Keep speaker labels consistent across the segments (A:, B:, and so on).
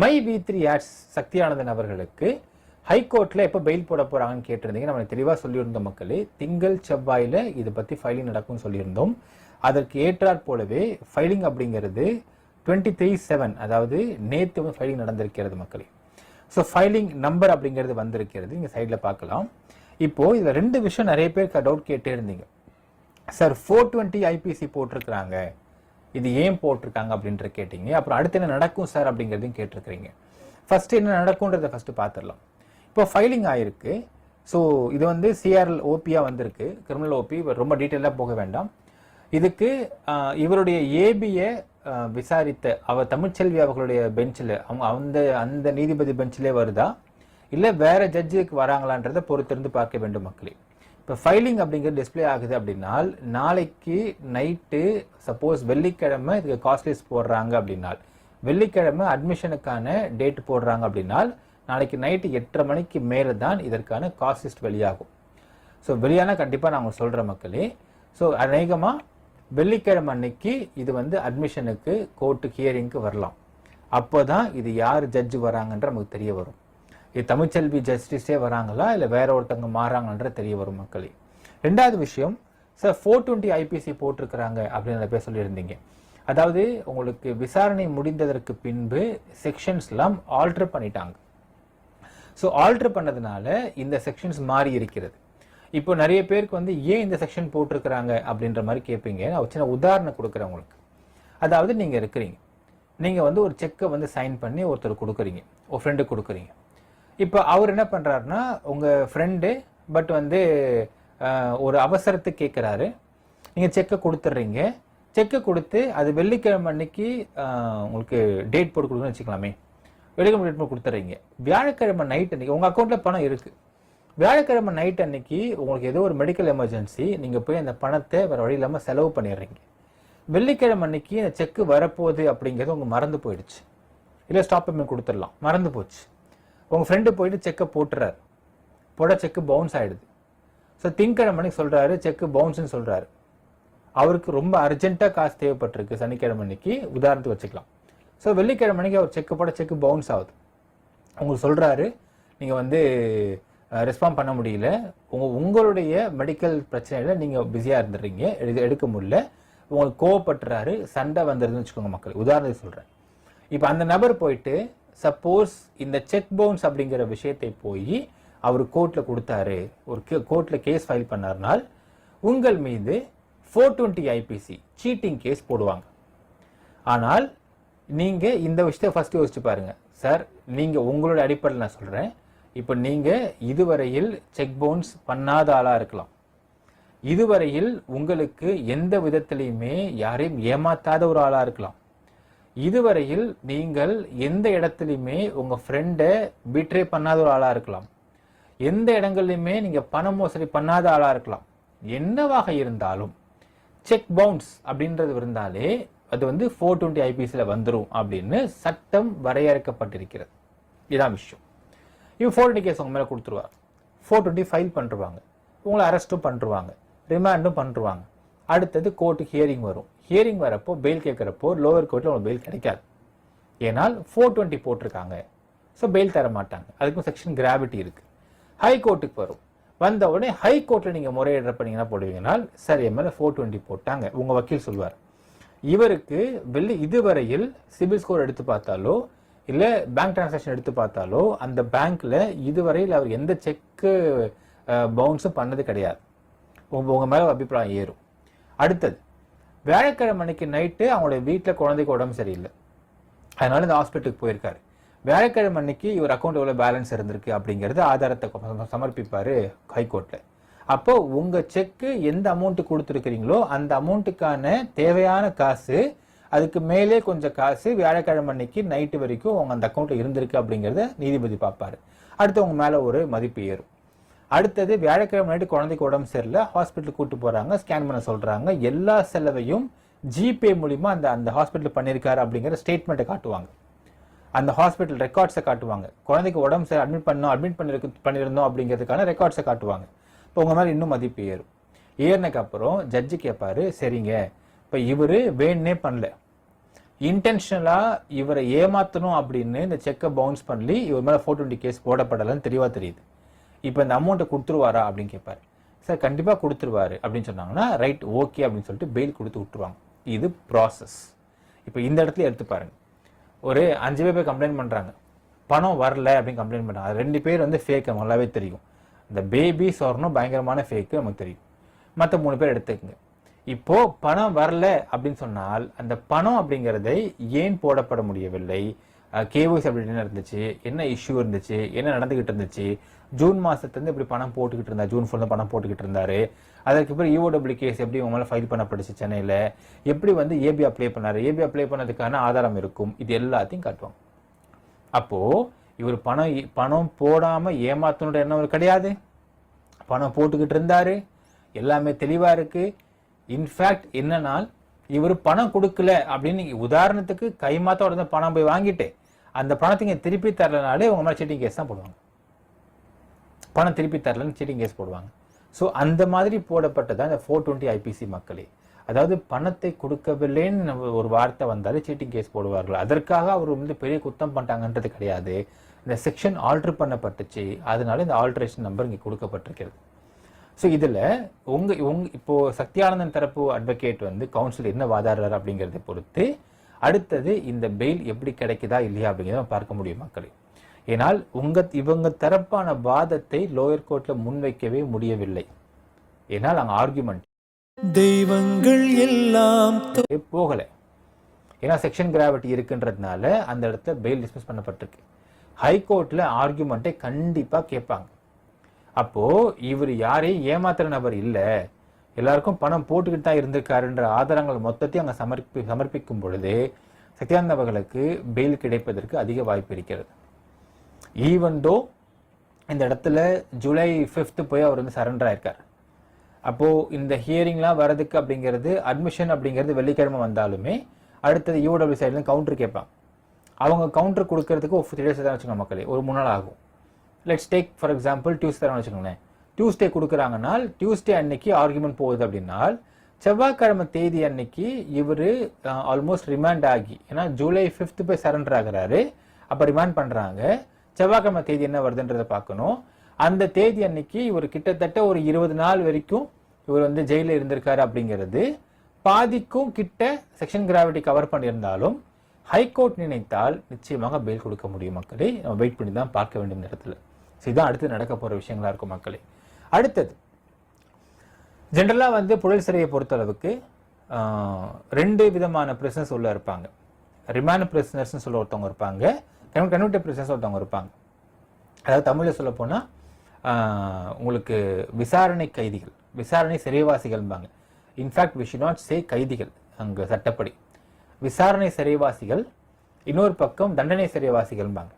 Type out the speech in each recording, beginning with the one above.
A: My V three ads Sakthiyanandhan அவர்களுக்கு ஹைகோர்ட்ல எப்போ பெயில் போட போறாங்கன்னு கேட்டிருந்தீங்க. நம்ம தெளிவாக சொல்லியிருந்தோம் மக்களே திங்கள் செவ்வாயில இது பத்தி ஃபைலிங் நடக்கும்னு சொல்லியிருந்தோம். அதற்கு ஏற்றாற் போலவே ஃபைலிங் அப்படிங்கிறது டுவெண்ட்டி த்ரீ செவன் அதாவது நேற்று வந்து ஃபைலிங் நடந்திருக்கிறது மக்களே. ஸோ ஃபைலிங் நம்பர் அப்படிங்கிறது வந்திருக்கிறது. இங்கே சைடில் பார்க்கலாம். இப்போது இதில் ரெண்டு விஷயம் நிறைய பேர் டவுட் கேட்டே இருந்தீங்க. சார் ஃபோர் டுவெண்ட்டி ஐபிசி போட்டிருக்கிறாங்க. இது ஏன் போட்டிருக்காங்க அப்படின்ற கேட்டீங்க. அப்புறம் அடுத்து என்ன நடக்கும் சார் அப்படிங்கிறதையும் கேட்டிருக்கிறீங்க. ஃபர்ஸ்ட் என்ன நடக்கும்ன்றதை ஃபஸ்ட்டு பார்த்துடலாம். இப்போ ஃபைலிங் ஆயிருக்கு. ஸோ இது வந்து சிஆர்எல் ஓபியாக வந்திருக்கு. கிரிமினல் ஓபி ரொம்ப டீட்டெயிலாக போக வேண்டாம். இதுக்கு இவருடைய ஏபியை விசாரித்த அவர் தமிழ்ச்செல்வி அவர்களுடைய பெஞ்சில் அவங்க அந்த அந்த நீதிபதி பெஞ்சிலே வருதா? இல்லை வேற ஜட்ஜுக்கு வராங்களான்றதை பொறுத்திருந்து பார்க்க வேண்டும் மக்களே. இப்போ ஃபைலிங் அப்படிங்கிறது டிஸ்ப்ளே ஆகுது அப்படின்னா நாளைக்கு நைட்டு சப்போஸ் வெள்ளிக்கிழமை இதுக்கு காஸ்ட்லிஸ்ட் போடுறாங்க அப்படின்னா வெள்ளிக்கிழமை அட்மிஷனுக்கான டேட் போடுறாங்க அப்படின்னா நாளைக்கு நைட்டு எட்டரை மணிக்கு மேலே தான் இதற்கான காஸ்ட் லிஸ்ட் வெளியாகும். ஸோ வெளியானால் கண்டிப்பாக நான் உங்களுக்கு சொல்கிற மக்களே. ஸோ அநேகமாக வெள்ளிக்கிழமை அன்னைக்கு இது வந்து அட்மிஷனுக்கு கோர்ட்டு ஹியரிங்க்கு வரலாம். அப்போ தான் இது யார் ஜட்ஜ் வராங்கன்ற நமக்கு தெரிய வரும். இது தமிழ்ச்செல்வி ஜஸ்டிஸே வராங்களா? இல்லை வேற ஒருத்தவங்க மாறாங்கன்ற தெரிய வரும் மக்களே. ரெண்டாவது விஷயம் சார் ஃபோர் டுவெண்ட்டி ஐபிசி போட்டிருக்கிறாங்க அப்படின்ற பேர் சொல்லியிருந்தீங்க. அதாவது உங்களுக்கு விசாரணை முடிந்ததற்கு பின்பு செக்ஷன்ஸ்லாம் ஆல்டர் பண்ணிட்டாங்க. ஸோ ஆல்டர் பண்ணதுனால இந்த செக்ஷன்ஸ் மாறி இருக்கிறது. இப்போ நிறைய பேருக்கு வந்து ஏன் இந்த செக்ஷன் போட்டிருக்கிறாங்க அப்படின்ற மாதிரி கேட்பீங்க. நான் ஒரு சின்ன உதாரணம் கொடுக்குறேன் உங்களுக்கு. அதாவது நீங்கள் இருக்கிறீங்க. நீங்கள் வந்து ஒரு செக்கை வந்து சைன் பண்ணி ஒருத்தர் கொடுக்குறீங்க. ஒரு ஃப்ரெண்டு கொடுக்குறீங்க. இப்போ அவர் என்ன பண்ணுறாருன்னா உங்கள் ஃப்ரெண்டு பட் வந்து ஒரு அவசரத்துக்கு கேட்குறாரு நீங்கள் செக்கை கொடுத்துட்றீங்க செக்கை கொடுத்து அது வெள்ளிக்கிழமை அன்னைக்கு உங்களுக்கு டேட் போட்டு கொடுக்குன்னு வச்சுக்கலாமே. வெள்ளிக்கிழமை டேட் போட்டு கொடுத்துட்றீங்க வியாழக்கிழமை நைட் அன்னைக்கு உங்கள் அக்கௌண்ட்டில் பணம் இருக்குது வியாழக்கிழமை நைட் அன்னைக்கு உங்களுக்கு ஏதோ ஒரு மெடிக்கல் எமர்ஜென்சி நீங்கள் போய் அந்த பணத்தை வேறு வழி இல்லாமல் செலவு பண்ணிடுறீங்க வெள்ளிக்கிழமை அன்னைக்கு அந்த செக்கு வரப்போகுது அப்படிங்கிறது உங்களுக்கு மறந்து போயிடுச்சு. இல்லை ஸ்டாப் பேமெண்ட் கொடுத்துடலாம். மறந்து போச்சு. உங்கள் ஃப்ரெண்டு போயிட்டு செக்கை போட்டுறாரு. போட செக்கு பவுன்ஸ் ஆகிடுது ஸோ திங்கக்கிழமை அன்னைக்கு சொல்கிறாரு செக்கு பவுன்ஸ்னு சொல்கிறாரு அவருக்கு ரொம்ப அர்ஜென்ட்டாக காசு தேவைப்பட்டிருக்கு சனிக்கிழமை அன்னைக்கு. உதாரணத்துக்கு வச்சுக்கலாம். ஸோ வெள்ளிக்கிழமைக்கு அன்னைக்கு அவர் செக்கு போட செக்கு பவுன்ஸ் ஆகுது. உங்களுக்கு சொல்கிறாரு நீங்கள் வந்து ரெஸ்பாண்ட் பண்ண முடியல. உங்கள் உங்களுடைய மெடிக்கல் பிரச்சனையில் நீங்கள் பிஸியாக இருந்துடுறீங்க எடு- எடுக்க முடியல. உங்களுக்கு கோவப்பட்டுறாரு. சண்டை வந்துடுதுன்னு வச்சுக்கோங்க மக்கள். உதாரணத்துக்கு சொல்கிறேன் இப்போ அந்த நபர் போயிட்டு சப்போஸ் இந்த செக் பவுன்ஸ் அப்படிங்கிற விஷயத்தை போய் அவர் கோர்ட்டில் கொடுத்தாரு. ஒரு கோர்ட்டில் கேஸ் ஃபைல் பண்ணார்னால் உங்கள் மீது four twenty IPC cheating case போடுவாங்க. ஆனால் நீங்கள் இந்த விஷயத்தை ஃபஸ்ட்டு யோசிச்சு பாருங்கள் சார் நீங்கள் உங்களோட அடிப்படையில் நான் சொல்கிறேன் இப்போ நீங்கள் இதுவரையில் செக் பவுன்ஸ் பண்ணாத ஆளாக இருக்கலாம். இதுவரையில் உங்களுக்கு எந்த விதத்திலையுமே யாரையும் ஏமாத்தாத ஒரு ஆளாக இருக்கலாம். இதுவரையில் நீங்கள் எந்த இடத்துலையுமே உங்கள் ஃப்ரெண்டை பிட்ரே பண்ணாத ஒரு ஆளாக இருக்கலாம். எந்த இடங்கள்லையுமே நீங்கள் பண மோசடி பண்ணாத ஆளாக இருக்கலாம். என்னவாக இருந்தாலும் செக் பவுன்ஸ் அப்படின்றது இருந்தாலே அது வந்து ஃபோர் டுவெண்ட்டி ஐபிசியில் வந்துடும் அப்படின்னு சட்டம் வரையறுக்கப்பட்டிருக்கிறது. இதான் விஷயம். இவன் ஃபோர் டுவெண்ட்டி கேஸ் உங்க மேலே கொடுத்துருவாங்க ஃபோர் டுவெண்ட்டி ஃபைல் பண்ணிருவாங்க. உங்களை அரெஸ்ட்டும் பண்ணிருவாங்க. ரிமாண்டும் பண்ணிருவாங்க. அடுத்தது கோர்ட்டு ஹியரிங் வரும். ஹியரிங் வரப்போ பெயில் கேட்குறப்போ லோவர் கோர்ட்டில் உங்களுக்கு பெயில் கிடைக்காது. ஏன்னால் ஃபோர் டுவெண்ட்டி போட்டிருக்காங்க. ஸோ பெயில் தர மாட்டாங்க அதுக்கும் செக்ஷன் கிராவிட்டி இருக்குது ஹை கோர்ட்டுக்கு வரும். வந்த உடனே ஹை கோர்ட்டில் நீங்கள் முறையிடுறப்ப நீங்கள் என்ன போடுவீங்கன்னா சார் என் மேலே ஃபோர் டுவெண்ட்டி போட்டாங்க. உங்கள் வக்கீல் சொல்வார். இவருக்கு வெளி இதுவரையில் சிபில் ஸ்கோர் எடுத்து பார்த்தாலோ இல்லை பேங்க் டிரான்சாக்ஷன் எடுத்து பார்த்தாலோ அந்த பேங்க்கில் இதுவரையில் அவர் எந்த செக்கு பவுன்ஸும் பண்ணது கிடையாது. உங்கள் உங்கள் மேலே ஒரு அபிப்பிராயம் ஏறும். அடுத்தது வியாழக்கிழமை அன்னைக்கு நைட்டு அவங்களுடைய வீட்டில் குழந்தைக்கு உடம்பு சரியில்லை. அதனால இந்த ஹாஸ்பிட்டலுக்கு போயிருக்காரு. வியாழக்கிழமை அன்னைக்கு இவர் அக்கௌண்ட் எவ்வளோ பேலன்ஸ் இருந்திருக்கு அப்படிங்கிறது ஆதாரத்தை சமர்ப்பிப்பார் ஹைகோர்ட்டில் அப்போது உங்கள் செக்கு எந்த அமௌண்ட்டு கொடுத்துருக்கிறீங்களோ அந்த அமௌண்ட்டுக்கான தேவையான காசு அதுக்கு மேலே கொஞ்சம் காசு வியாழக்கிழமை அன்னைக்கு நைட்டு வரைக்கும் உங்கள் அந்த அக்கௌண்ட்டில் இருந்திருக்கு அப்படிங்கிறத நீதிபதி பார்ப்பாரு. அடுத்து உங்கள் மேலே ஒரு மதிப்பு ஏறும். அடுத்தது வியாழக்கிழமை நைட்டு குழந்தைக்கு உடம்பு சரியில்லை. ஹாஸ்பிட்டலுக்கு கூட்டு போகிறாங்க ஸ்கேன் பண்ண சொல்கிறாங்க எல்லா செலவையும் ஜிபே மூலிமா அந்த அந்த ஹாஸ்பிட்டல் பண்ணியிருக்காரு அப்படிங்கிற ஸ்டேட்மெண்ட்டை காட்டுவாங்க. அந்த ஹாஸ்பிட்டல் ரெக்கார்ட்ஸை காட்டுவாங்க. குழந்தைக்கு உடம்பு சரி அட்மிட் பண்ணோம் அட்மிட் பண்ணிருக்கு பண்ணியிருந்தோம் அப்படிங்கிறதுக்கான ரெக்கார்ட்ஸை காட்டுவாங்க. இப்போ உங்கள் மேல இன்னும் மதிப்பு ஏறும். ஏறினக்கு அப்புறம் ஜட்ஜு கேட்பார் சரிங்க. இப்போ இவரு வேணே பண்ணல. இன்டென்ஷனலாக இவரை ஏமாற்றணும் அப்படின்னு இந்த செக்கை பவுன்ஸ் பண்ணி இவர் மேலே ஃபோர் டுவெண்ட்டி கேஸ் போடப்படலைன்னு தெளிவாக தெரியுது. இப்போ இந்த அமௌண்ட்டை கொடுத்துருவாரா அப்படின்னு கேட்பாரு சார் கண்டிப்பாக கொடுத்துருவாரு அப்படின்னு சொன்னாங்கன்னா ரைட் ஓகே அப்படின்னு சொல்லிட்டு பெயில் கொடுத்து விட்டுருவாங்க. இது ப்ராசஸ் இப்போ இந்த இடத்துல எடுத்து பாருங்க. ஒரு அஞ்சு பேர் போய் கம்ப்ளைண்ட் பண்ணுறாங்க பணம் வரல அப்படின்னு கம்ப்ளைண்ட் பண்ணுறாங்க அது ரெண்டு பேர் வந்து ஃபேக் நல்லாவே தெரியும். இந்த பேபி சொர்ணம் பயங்கரமான ஃபேக்கு நமக்கு தெரியும். மற்ற மூணு பேர் எடுத்துக்கங்க. இப்போ பணம் வரல அப்படின்னு சொன்னால் அந்த பணம் அப்படிங்கிறதை ஏன் போடப்பட முடியவில்லை? கேஒய்ஸ் அப்படி என்ன இருந்துச்சு என்ன இஷ்யூ இருந்துச்சு? என்ன நடந்துகிட்டு இருந்துச்சு? ஜூன் மாதத்துலேருந்து இப்படி பணம் போட்டுக்கிட்டு இருந்தா ஜூன் ஃபுல்லாக பணம் போட்டுக்கிட்டு இருந்தாரு. அதுக்கு பிறகு இஓடபிள்யூ கேஸ் எப்படி உங்களால் ஃபைல் பண்ணப்பட்டுச்சு சென்னையில்? எப்படி வந்து ஏபி அப்ளை பண்ணார்? ஏபி அப்ளை பண்ணதுக்கான ஆதாரம் இருக்கும். இது எல்லாத்தையும் காட்டுவாங்க. அப்போது இவர் பணம் பணம் போடாமல் ஏமாத்தனோட எண்ணம் கிடையாது. பணம் போட்டுக்கிட்டு இருந்தாரு. எல்லாமே தெளிவாக இருக்குது இன்ஃபேக்ட் என்னனால் இவர் பணம் கொடுக்கல அப்படின்னு உதாரணத்துக்கு கைமாத்தோட உடனே பணம் போய் வாங்கிட்டு அந்த பணத்தைங்க திருப்பி தரலனாலே உங்க மேலே சீட்டிங் கேஸ் தான் போடுவாங்க. பணம் திருப்பி தரலன்னு சீட்டிங் கேஸ் போடுவாங்க. ஸோ அந்த மாதிரி போடப்பட்டதான் இந்த ஃபோர் டுவெண்ட்டி ஐபிசி மக்களே. அதாவது பணத்தை கொடுக்கவில்லைன்னு நம்ம ஒரு வார்த்தை வந்தாலே சீட்டிங் கேஸ் போடுவார்கள். அதற்காக அவர் வந்து பெரிய குத்தம் பண்ணிட்டாங்கன்றது கிடையாது. இந்த செக்ஷன் ஆல்ட்ரு பண்ணப்பட்டுச்சு. அதனால இந்த ஆல்ட்ரேஷன் நம்பர் இங்கே கொடுக்கப்பட்டிருக்கிறது. ஸோ இதில் உங்கள் உங் இப்போது சக்தியானந்தன் தரப்பு அட்வொகேட் வந்து கவுன்சில் என்ன வாதாடுறாரு அப்படிங்கிறத பொறுத்து அடுத்தது இந்த பெயில் எப்படி கிடைக்குதா இல்லையா அப்படிங்கிறத பார்க்க முடியும் மக்களே. ஏனால் உங்க இவங்க தரப்பான வாதத்தை லோயர் கோர்ட்ல முன்வைக்கவே முடியவில்லை. ஏனால் அங்க ஆர்குமெண்ட்
B: தெய்வங்கள் எல்லாம்
A: போகல. ஏன்னா செக்ஷன் கிராவிட்டி இருக்குன்றதுனால அந்த இடத்துல பெயில் டிஸ்மிஸ் பண்ணப்பட்டிருக்கு. ஹைகோர்ட்ல ஆர்குமெண்ட்டை கண்டிப்பா கேட்பாங்க. அப்போ இவர் யாரையும் ஏமாத்துற நபர் இல்ல. எல்லாருக்கும் பணம் போட்டுக்கிட்டு தான் இருந்திருக்காருன்ற ஆதாரங்கள் மொத்தத்தையும் அங்கே சமர்ப்பி சமர்ப்பிக்கும் பொழுது சத்யானந்த் அவர்களுக்கு பெயில் கிடைப்பதற்கு அதிக வாய்ப்பு இருக்கிறது. ஈவன் தோ இந்த இடத்துல ஜூலை ஃபிஃப்த்து போய் அவர் வந்து சரண்டர் ஆயிருக்கார். அப்போது இந்த ஹியரிங்லாம் வரதுக்கு அப்படிங்கிறது அட்மிஷன் அப்படிங்கிறது வெள்ளிக்கிழமை வந்தாலுமே அடுத்தது யூடபிள்யூ சைட்லேருந்து கவுண்டர் கேட்பாங்க. அவங்க கவுண்டர் கொடுக்கறதுக்கு ஒரு த்ரீ டேஸ் தான் வச்சுக்கோங்க மக்களே ஒரு மூணு நாள் ஆகும். Let's take for example Tuesday வச்சுக்கோங்களேன். டியூஸ்டே கொடுக்குறாங்கன்னா டியூஸ்டே அன்னைக்கு ஆர்குமெண்ட் போகுது அப்படின்னால் செவ்வாய்க்கிழமை தேதி அன்னைக்கு இவர் ஆல்மோஸ்ட் ரிமாண்ட் ஆகி ஏன்னா ஜூலை ஃபிஃப்த்து போய் சரண்டர் ஆகிறாரு. அப்போ ரிமாண்ட் பண்ணுறாங்க செவ்வாய்க்கிழமை தேதி என்ன வருதுன்றதை பார்க்கணும். அந்த தேதி அன்னைக்கு இவர் கிட்டத்தட்ட ஒரு இருபது நாள் வரைக்கும் இவர் வந்து ஜெயிலில் இருந்திருக்காரு அப்படிங்கிறது. பாதிக்கும் கிட்ட செக்ஷன் கிராவிட்டி கவர் பண்ணியிருந்தாலும் ஹைகோர்ட் நினைத்தால் நிச்சயமாக பெயில் கொடுக்க முடியும் மக்களே. நம்ம வெயிட் பண்ணி தான் பார்க்க வேண்டும் இந்த இடத்துல இதுதான் அடுத்து நடக்க போகிற விஷயங்களா இருக்கும் மக்களே. அடுத்தது ஜென்ரலாக வந்து புழல் சிறையை பொறுத்தளவுக்கு ரெண்டு விதமான பிரிசனர்ஸ் உள்ளே இருப்பாங்க. ரிமாண்ட் பிரிசனர்ஸ்னு சொல்ல ஒருத்தவங்க இருப்பாங்க. கன்வெர்டட் பிரிசனர்ஸ் ஒருத்தவங்க இருப்பாங்க. அதாவது தமிழில் சொல்ல போனால் உங்களுக்கு விசாரணை கைதிகள் விசாரணை சிறைவாசிகள்பாங்க in fact wish not say கைதிகள் அங்கே சட்டப்படி. விசாரணை சிறைவாசிகள் இன்னொரு பக்கம் தண்டனை சிறைவாசிகள்பாங்க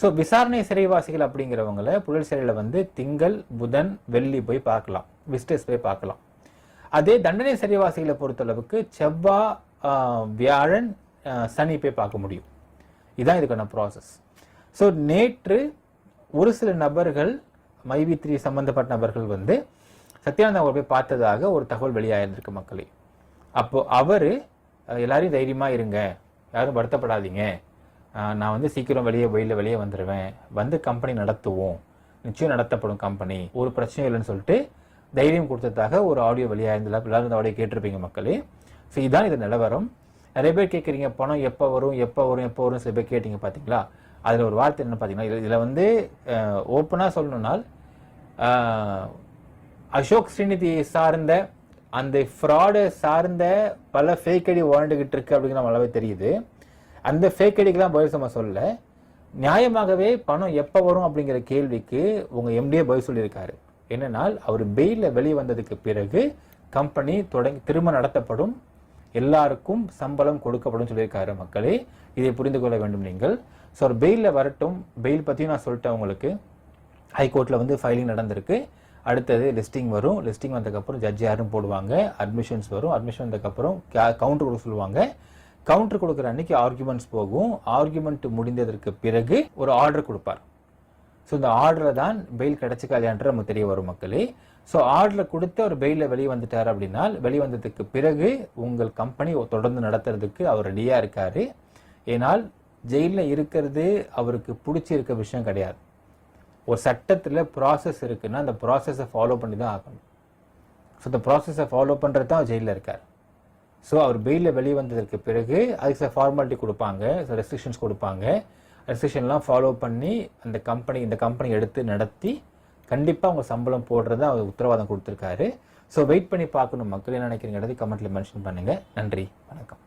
A: ஸோ விசாரணை சிறைவாசிகள் அப்படிங்கிறவங்கள புழல் சிறையில் வந்து திங்கள் புதன் வெள்ளி போய் பார்க்கலாம். விஸ்டர்ஸ் போய் பார்க்கலாம். அதே தண்டனை சிறைவாசிகளை பொறுத்தளவுக்கு செவ்வாய் வியாழன் சனி போய் பார்க்க முடியும். இதுதான் இதுக்கான ப்ராசஸ் ஸோ நேற்று ஒரு சில நபர்கள் மைவி த்ரீ சம்பந்தப்பட்ட நபர்கள் வந்து சத்யானந்தா அவரை போய் பார்த்ததாக ஒரு தகவல் வெளியாயிருந்திருக்கு மக்களே. அப்போது அவர் எல்லாரையும் தைரியமாக இருங்க. யாரும் வருத்தப்படாதீங்க. நான் வந்து சீக்கிரம் வெளியே வெளியில் வெளியே வந்துடுவேன் வந்து கம்பெனி நடத்துவோம். நிச்சயம் நடத்தப்படும் கம்பெனி ஒரு பிரச்சனையும் இல்லைன்னு சொல்லிட்டு தைரியம் கொடுத்ததாக ஒரு ஆடியோ வெளியாயிருந்தல எல்லாரும் இந்த ஆடியோ கேட்டிருப்பீங்க மக்களே. ஸோ இதுதான் இது நிலவரம். நிறைய பேர் கேட்குறீங்க பணம் எப்போ வரும் எப்போ வரும் எப்போ வரும் சில பேர் கேட்டிங்க பார்த்தீங்களா? அதில் ஒரு வார்த்தை என்ன பார்த்தீங்கன்னா இதில் வந்து ஓப்பனாக சொல்லணும்னால் அசோக் ஸ்ரீநிதி சார்ந்த அந்த ஃப்ராடு சார்ந்த பல ஃபேக் ஐடி வாழ்ந்துகிட்டு இருக்கு அப்படிங்கிற நல்லாவே தெரியுது. அந்த ஃபேக் ஐடிக்கெல்லாம் பதில் நம்ம சொல்ல நியாயமாகவே பணம் எப்போ வரும் அப்படிங்கிற கேள்விக்கு உங்கள் எம்டிஏ பதில் சொல்லியிருக்காரு. என்னென்னால் அவர் பெயிலில் வெளியே வந்ததுக்கு பிறகு கம்பெனி தொடங்கி திரும்ப நடத்தப்படும். எல்லாருக்கும் சம்பளம் கொடுக்கப்படும் சொல்லியிருக்காரு மக்களே. இதை புரிந்து கொள்ள வேண்டும் நீங்கள். ஸோ அவர் பெயிலில் வரட்டும். பெயில் பற்றியும் நான் சொல்லிட்டேன் உங்களுக்கு. ஹைகோர்ட்டில் வந்து ஃபைலிங் நடந்திருக்கு. அடுத்தது லிஸ்டிங் வரும். லிஸ்டிங் வந்ததுக்கப்புறம் ஜட்ஜ் யாரும் போடுவாங்க. அட்மிஷன்ஸ் வரும். அட்மிஷன் வந்ததுக்கப்புறம் கவுண்டர் கொடுக்க சொல்லுவாங்க. கவுண்டர் கொடுக்குற அன்னைக்கு ஆர்குமெண்ட்ஸ் போகும். ஆர்குமெண்ட் முடிந்ததற்கு பிறகு ஒரு ஆர்டர் கொடுப்பார். ஸோ இந்த ஆர்டரை தான் பெயில் கிடைச்சிக்கா இல்லையான்ற நமக்கு தெரிய வரும் மக்களே. ஸோ ஆர்டரில் கொடுத்து அவர் பெயிலில் வெளியே வந்துட்டார் அப்படின்னா வெளியே வந்ததுக்கு பிறகு உங்கள் கம்பெனி தொடர்ந்து நடத்துறதுக்கு அவர் ரெடியாக இருக்கார். ஏனால் ஜெயிலில் இருக்கிறது அவருக்கு பிடிச்சிருக்க விஷயம் கிடையாது. ஒரு சட்டத்தில் ப்ராசஸ் இருக்குன்னா அந்த ப்ராசஸை ஃபாலோ பண்ணி தான் ஆகணும். ஸோ இந்த ப்ராசஸை ஃபாலோ பண்ணுறது தான் ஜெயிலில் இருக்கார். ஸோ அவர் பெயிலில் வெளியே வந்ததற்கு பிறகு அதுக்கு சில ஃபார்மாலிட்டி கொடுப்பாங்க சில ரெஸ்ட்ரிக்ஷன்ஸ் கொடுப்பாங்க. ரெஸ்ட்ரிக்ஷன்லாம் ஃபாலோ பண்ணி அந்த கம்பெனி இந்த கம்பெனி எடுத்து நடத்தி கண்டிப்பாக அவங்க சம்பளம் போடுறத அவர் உத்தரவாதம் கொடுத்துருக்காரு. ஸோ வெயிட் பண்ணி பார்க்கணும். மக்கள் என்ன நினைக்கிறீங்கிறது கமெண்ட்டில் மென்ஷன் பண்ணுங்கள் நன்றி. வணக்கம்.